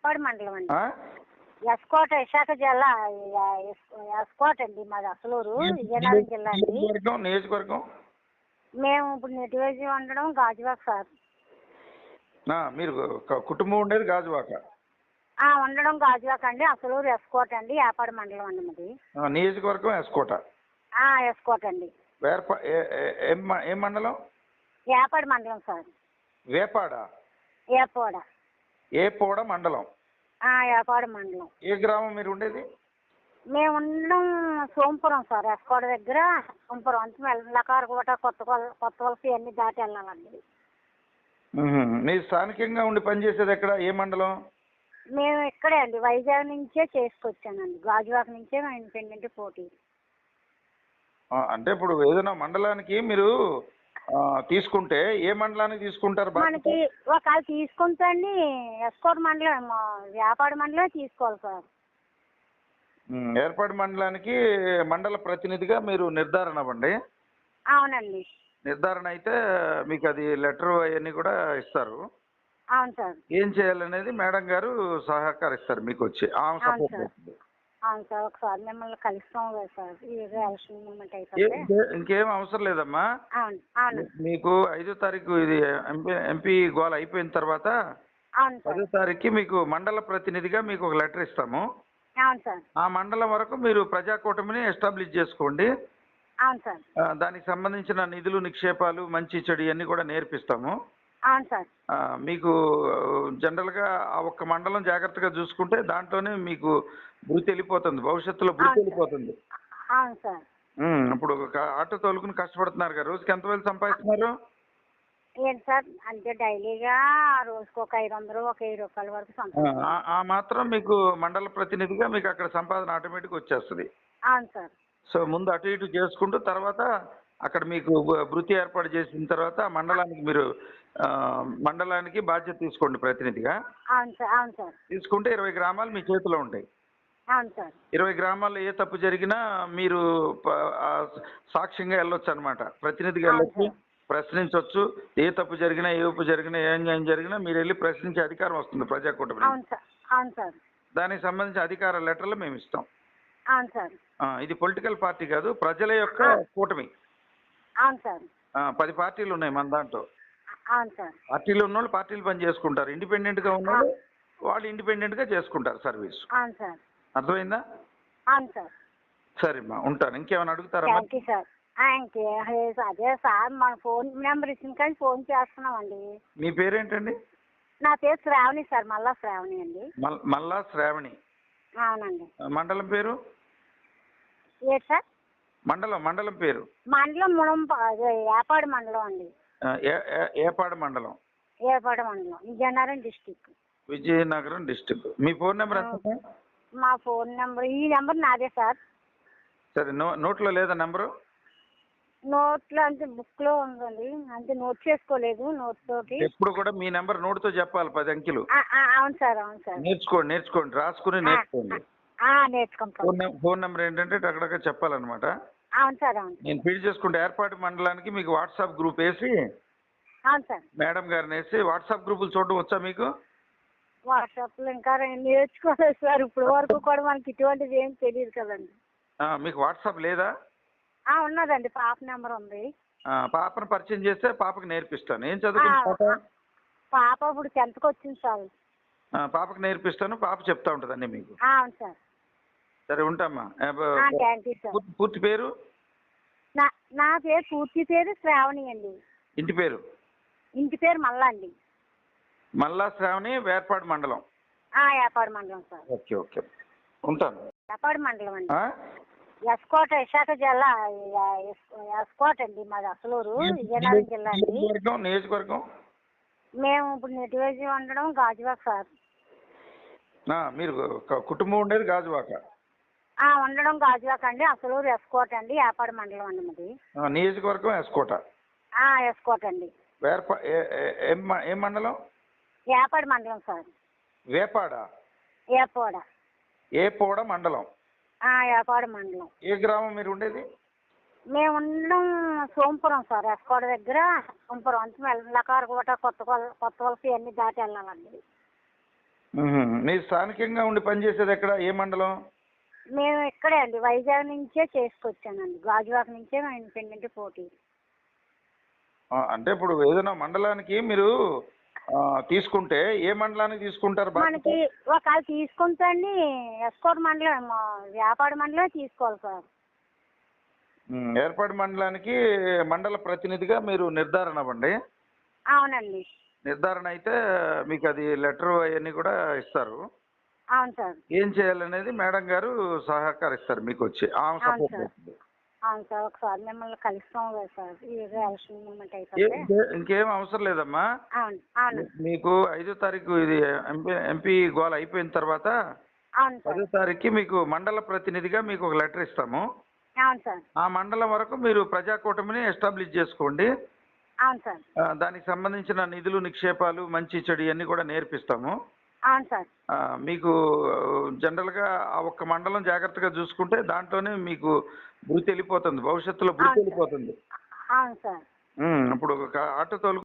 ఏపాడు మండలం అండి? ఎస్కోట విశాఖ జిల్లా ఎస్- ఎస్కోట అండి మాది అసలూరు విజయనగరం జిల్లా అండి? నియోజకవర్గం మేము ఇప్పుడు నెటివేజీ ఉండడం గాజువాక సార్. మీరు కుటుంబం ఉండేది గాజువాక? ఆ, ఉండడం గాజువాక అండి. అసలూరు ఎస్కోట అండి ఏపాడు మండలం అండి మాది. నియోజకవర్గం ఎస్కోట? ఆ, ఎస్కోట అండి. ఏ- మండలం? ఏపాడు మండలం సార్. వేపాడ? ఏపోడ ఏపోడ మండలం? ఆ, ఏపాడు మండలం. ఏ గ్రామం మీరు ఉండేది? మేము ఉండడం సోంపురం సార్ ఎస్కోట దగ్గర సోంపురం. అంటే మెల్లకారకోట కొత్త కొల- కొత్త వలస అన్ని దాటి వెళ్ళాలండి. మీరు స్థానికంగా ఉండి పనిచేసేది ఎక్కడ? ఏ మండలం? మేము ఇక్కడే అండి వైజాగ్ నుంచే చేసుకొచ్చానండి. గాజువాక నుంచే మేము ఇండిపెండెంట్ పోటీ. అంటే ఇప్పుడు ఏదైనా మండలానికి మీరు తీసుకుంటే ఏ మండలానికి తీసుకుంటారు? మనకి ఒకవేళ తీసుకుంటే అండి ఎస్కోట్ మండలం వ్యాపార మండలమే తీసుకోవాలి సార్. ఏర్పాటు మండలానికి మండల ప్రతినిధిగా మీరు నిర్ధారణ అవ్వండి అవునండి నిర్ధారణ అయితే మీకు అది లెటర్ అవన్నీ కూడా ఇస్తారు అవును సార్ ఏం చేయాలనేది మేడం గారు సహకరిస్తారు మీకు వచ్చి ఆమె సపోర్ట్. అవును సార్ ఒకసారి మిమ్మల్ని కలుస్తాం కదా సార్. ఈ ఎలక్షన్ మూమెంట్ ఏ- అయిపోతే. ఇంకే- అవసరం లేదమ్మా. అవును అవును. మీకు ఐదో తారీఖు ఇది ఎంపీ ఎంపీ గోల్ అయిపోయిన తర్వాత అవును సార్. పదో తారీఖుకి మీకు మండల ప్రతినిధిగా మీకు ఒక లెటర్ ఇస్తాము. అవును సార్. ఆ మండలం వరకు మీరు ప్రజాకూటమిని ఎస్టాబ్లిష్ చేసుకోండి. అవును సార్. ఆ, దానికి సంబంధించిన నిధులు నిక్షేపాలు మంచి చెడు ఇవన్నీ కూడా నేర్పిస్తాము. అవును సార్. ఆ, మీకు జనరల్గా ఆ ఒక్క మండలం జాగ్రత్తగా చూసుకుంటే దాంట్లోనే మీకు వృత్తి వెళ్ళిపోతుంది భవిష్యత్తులో అవును. వెళ్ళిపోతుంది అవును సార్. ఉమ్, ఇప్పుడు ఆటో తోలుకుని కష్టపడుతున్నారు రోజుకి ఎంత వేలు సంపాదిస్తున్నారు? ఏంటి సార్ అంటే డైలీగా రోజుకు ఒక ఐదు వందలు ఒక వెయ్యి రూపాయల వరకు ఆ, మాత్రం మీకు మండల ప్రతినిధిగా మీకు అక్కడ సంపాదన ఆటోమేటిక్ వచ్చేస్తుంది. అవును సార్. సో ముందు అటు ఇటు చేసుకుంటూ తర్వాత అక్కడ మీకు వృత్తి ఏర్పాటు చేసిన తర్వాత మండలానికి మీరు మండలానికి బాధ్యత తీసుకోండి ప్రతినిధిగా. తీసుకుంటే ఇరవై గ్రామాలు మీ చేతిలో ఉంటాయి. ఇరవై గ్రామాల్లో ఏ తప్పు జరిగినా మీరు సాక్ష్యంగా వెళ్ళొచ్చు అనమాట ప్రతినిధిగా వెళ్ళొచ్చు. ప్రశ్నించవచ్చు ఏ తప్పు జరిగినా ఏ ఉప్పు జరిగినా ఏ అన్యాయం జరిగినా మీరు వెళ్ళి ప్రశ్నించే అధికారం వస్తుంది ప్రజాకూటమి దానికి సంబంధించిన అధికార లెటర్లు మేము ఇస్తాం ఇది పొలిటికల్ పార్టీ కాదు ప్రజల యొక్క. కూటమి. అవును సార్. పది పార్టీలు ఉన్నాయి మన దాంట్లో. అవును సార్. పార్టీలు ఉన్నోళ్ళు పార్టీలు పని చేసుకుంటారు. ఇండిపెండెంట్గా ఉన్నోళ్ళు వాళ్ళు ఇండిపెండెంట్గా చేసుకుంటారు సర్వీస్ అవును సార్. అర్థమైందా? అవును సార్. సరేమ్మా ఉంటాను. ఇంకేమైనా అడుగుతారా థ్యాంక్ యూ సార్. అదే సార్ మన ఫోన్ నెంబర్ ఇచ్చిన కానీ ఫోన్ చేస్తున్నామండి. మీ పేరేంటండి? నా పేరు శ్రావణి సార్ మళ్ళా శ్రావణి అండి. మల్- మల్లా శ్రావణి. అవునండి. మండలం పేరు? ఏంటి సార్? మండలం మండలం పేరు? మండలం ముడంప ఏపాడు మండలం అండి. ఏపాడు మండలం? ఏపాడు మండలం విజయనగరం డిస్టిక్. విజయనగరం డిస్టిక్. మీ ఫోన్ నెంబర్ ఎంత మా ఫోన్ నెంబర్ ఈ నెంబర్ నాదే సార్. సరే నో నోట్లో లేదా నెంబరు? నోట్లో అంటే బుక్లో ఉందండి అంటే నోట్ చేసుకోలేదు నోట్ తోటి. ఎప్పుడు కూడా మీ నెంబర్ నోటుతో చెప్పాలి పది అంకెలు. అవును సార్ అవును సార్. నేర్చుకోండి నేర్చుకోండి రాసుకుని నేర్చుకోండి. నేర్చుకుంటాం. ఫోన్ నెంబర్ ఏంటంటే టక్కడక్క చెప్పాలన్నమాట. అవును సార్ అవును నేను ఫీడ్ చేసుకుంటే ఏర్పాటు మండలానికి మీకు వాట్సాప్ గ్రూప్ వేసి అవును సార్. మేడం గారిని వేసి వాట్సాప్ గ్రూపులు చూడడం వచ్చా మీకు? వాట్సాప్లో ఇంకా నేర్చుకోలేదు సార్. ఇప్పుడు వరకు కూడా మనకి ఇటువంటిది ఏం తెలియదు కదండి. మీకు వాట్సాప్ లేదా? ఉన్నదండి. పాప నెంబర్ ఉంది. పాపను పరిచయం చేస్తే పాపకి నేర్పిస్తాను. ఏం చదువుకుంది ఆ, పాప? పాప ఇప్పుడు టెన్త్కి వచ్చింది సార్ పాపకి నేర్పిస్తాను. పాప చెప్తా ఉంటుంది అన్నీ మీకు అవును సార్. సరే ఉంటామ్మా. థ్యాంక్ యూ సార్ పూర్తి- పేరు? నా నా పేరు పూర్తి పేరు శ్రావణి అండి. ఇంటి పేరు? ఇంటి పేరు మల్లా అండి. మల్లా శ్రావణి వేర్పాడు మండలం. ఆ, ఏపాడు మండలం సార్. Okay okay. ఉంటాను. ఏపాడు మండలం అండి? ఎస్కోట విశాఖ జిల్లా ఎస్- ఎస్కోట అండి మాది అసలూరు విజయనగరం జిల్లా అండి. నియోజకవర్గం మేము ఇప్పుడు నెటివేజీ ఉండడం గాజువాక సార్. మీరు కుటుంబం ఉండేది గాజువాక. ఉండడం గాజువాక అండి. అసలూరు ఎస్కోట అండి. ఏపాడు మండలం అండి మాది. నియోజకవర్గం ఎస్కోట. ఆ, ఎస్కోట అండి. వేర్పా ఏ- ఏ- ఏం మ- ఏం మండలం? ఏపాడు మండలం సార్. వేపాడ? ఏపోడ. ఏపోడ మండలం? ఆ, ఏపాడు మండలం. ఏ గ్రామం మీరు ఉండేది? మేము ఉండడం సోంపురం సార్. ఎస్కోట దగ్గర సోంపురం. అంటే మెల్లకారకోట కొత్త కొల- కొత్త వలస అన్ని దాటి వెళ్ళాలండి. మీరు స్థానికంగా ఉండి పనిచేసేది ఎక్కడ? ఏ మండలం? మేము ఇక్కడే అండి వైజాగ్ నుంచే చేసుకొచ్చానండి. గాజువాక నుంచే మా ఇండిపెండెంట్ పోటీ. అంటే ఇప్పుడు ఏదైనా మండలానికి మీరు తీసుకుంటే ఏ మండలానికి తీసుకుంటారు? మనకి ఒకవేళ తీసుకుంటే అండి ఎస్కోట్ మండలం వ్యాపార మండలమే తీసుకోవాలి సార్. ఏర్పాటు మండలానికి మండల ప్రతినిధిగా మీరు నిర్ధారణ అవ్వండి. అవునండి. నిర్ధారణ అయితే మీకు అది లెటర్ అవన్నీ కూడా ఇస్తారు. అవును సార్. ఏం చేయాలనేది మేడం గారు సహకరిస్తారు మీకు వచ్చి ఆమె అవును సపోర్ట్ సార్. చేస్తుంది. అవును సార్ ఒకసారి మిమ్మల్ని కలుస్తాం కదా సార్. ఈ ఎలక్షన్ మూమెంట్ ఏ- అయిపోతే ఇంకే- ఇంకేం అవసరం లేదమ్మా. అవును అవును. మీకు ఐదో తారీఖు ఇది ఎంపీ ఎంపీ గోల్ అయిపోయిన తర్వాత అవును సార్. పదో తారీఖుకి మీకు మండల ప్రతినిధిగా మీకు ఒక లెటర్ ఇస్తాము. అవును సార్. ఆ మండలం వరకు మీరు ప్రజాకూటమిని ఎస్టాబ్లిష్ చేసుకోండి. అవును సార్. ఆ, దానికి సంబంధించిన నిధులు నిక్షేపాలు మంచి చెడు ఇవన్నీ కూడా నేర్పిస్తాము. అవును సార్. ఆ, మీకు జనరల్గా ఆ ఒక్క మండలం జాగ్రత్తగా చూసుకుంటే దాంట్లోనే మీకు వృత్తి వెళ్ళిపోతుంది భవిష్యత్తులో వృత్తి. వెళ్ళిపోతుంది అవును సార్. ఇప్పుడు ఒక ఆటో తోలు